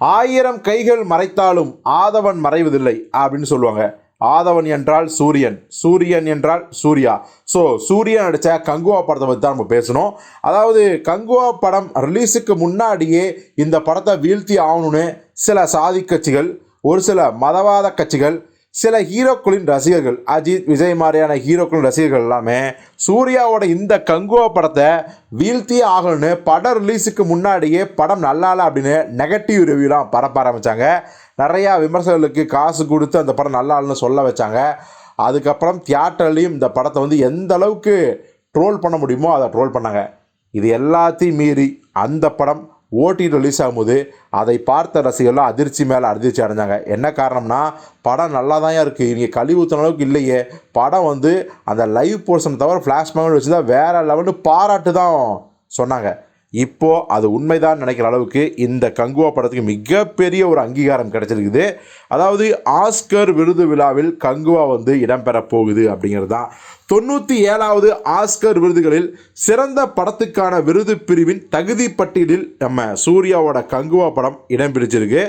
ஆயிரம் கைகள் மறைத்தாலும் ஆதவன் மறைவதில்லை அப்படின்னு சொல்லுவாங்க. ஆதவன் என்றால் சூரியன் சூரியன் என்றால் சூர்யா. ஸோ சூரியன் நடித்த கங்குவா படத்தை பற்றி தான் நம்ம பேசணும். அதாவது கங்குவா படம் ரிலீஸுக்கு முன்னாடியே இந்த படத்தை வீழ்த்தி ஆகணும்னு சில சாதி கட்சிகள் ஒரு சில மதவாத கட்சிகள் சில ஹீரோக்களின் ரசிகர்கள் அஜித் விஜய் மாதிரியான ஹீரோக்களின் ரசிகர்கள் எல்லாமே சூர்யாவோட இந்த கங்குவா படத்தை வீழ்த்தியே ஆகணும்னு படம் ரிலீஸுக்கு முன்னாடியே படம் நல்லா இல்லை அப்படின்னு நெகட்டிவ் ரிவ்யூலாம் பரப்ப ஆரம்பித்தாங்க நிறையா விமர்சகர்களுக்கு காசு கொடுத்து அந்த படம் நல்லா இல்லைன்னு சொல்ல வச்சாங்க. அதுக்கப்புறம் தியேட்டர்லேயும் இந்த படத்தை வந்து எந்த அளவுக்கு ட்ரோல் பண்ண முடியுமோ அதை ட்ரோல் பண்ணாங்க. இது எல்லாத்தையும் மீறி அந்த படம் ஓடி ரிலீஸ் ஆகும்போது அதை பார்த்த ரசிகர்கள் அதிர்ச்சி மேலே அதிர்ச்சி அடைஞ்சாங்க. என்ன காரணம்னா படம் நல்லா தான் இருக்குது இங்கே கழிவு ஊற்றின அளவுக்கு இல்லையே. படம் வந்து அந்த லைவ் போர்ஷன் தவிர ஃப்ளாஷ் வச்சு தான் வேறு லெவலு பாராட்டு தான் சொன்னாங்க. இப்போ அது உண்மைதான் நினைக்கிற அளவுக்கு இந்த கங்குவா படத்துக்கு மிகப்பெரிய ஒரு அங்கீகாரம் கிடைச்சிருக்குது. அதாவது ஆஸ்கர் விருது விழாவில் கங்குவா வந்து இடம்பெற போகுது அப்படிங்கிறது தான். தொண்ணூற்றி ஏழாவது ஆஸ்கர் விருதுகளில் சிறந்த படத்துக்கான விருது பிரிவின் தகுதி பட்டியலில் நம்ம சூர்யாவோட கங்குவா படம் இடம் பிடிச்சிருக்கு.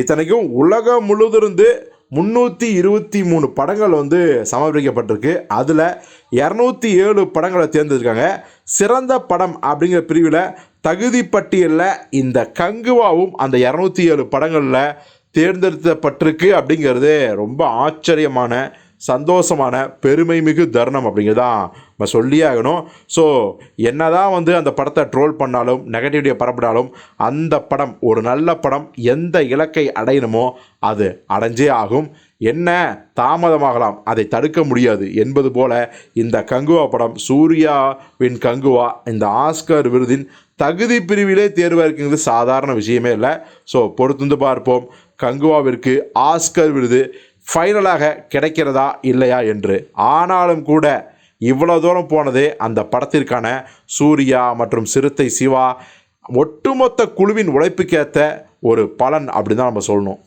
இத்தனைக்கும் உலகம் முழுதிருந்து முந்நூற்றி இருபத்தி மூணு படங்கள் வந்து சமர்ப்பிக்கப்பட்டிருக்கு. அதில் இரநூத்தி ஏழு படங்களை தேர்ந்தெடுக்காங்க சிறந்த படம் அப்படிங்கிற பிரிவில் தகுதி பட்டியலில் இந்த கங்குவாவும் அந்த இரநூத்தி ஏழு படங்களில் தேர்ந்தெடுக்கப்பட்டிருக்கு அப்படிங்கிறது ரொம்ப ஆச்சரியமான சந்தோஷமான பெருமை மிகு தருணம் அப்படிங்கிறதான் நம்ம சொல்லியே ஆகணும். ஸோ என்னதான் வந்து அந்த படத்தை ட்ரோல் பண்ணாலும் நெகட்டிவிட்டியை பரப்பினாலும் அந்த படம் ஒரு நல்ல படம் எந்த இலக்கை அடையணுமோ அது அடைஞ்சே ஆகும். என்ன தாமதமாகலாம் அதை தடுக்க முடியாது என்பது போல இந்த கங்குவா படம் சூர்யாவின் கங்குவா இந்த ஆஸ்கர் விருதின் தகுதி பிரிவிலே தேர்வாக இருக்குங்கிறது சாதாரண விஷயமே இல்லை. ஸோ பொறுத்துந்து பார்ப்போம். கங்குவாவிற்கு ஆஸ்கர் விருது ஃபைனலாக கிடைக்கிறதா இல்லையா என்று. ஆனாலும் கூட இவ்வளோ தூரம் போனது அந்த படத்திற்கான சூர்யா மற்றும் சிறுத்தை சிவா ஒட்டுமொத்த குழுவின் உழைப்புக்கேற்ற ஒரு பலன் அப்படி தான் நம்ம சொல்லணும்.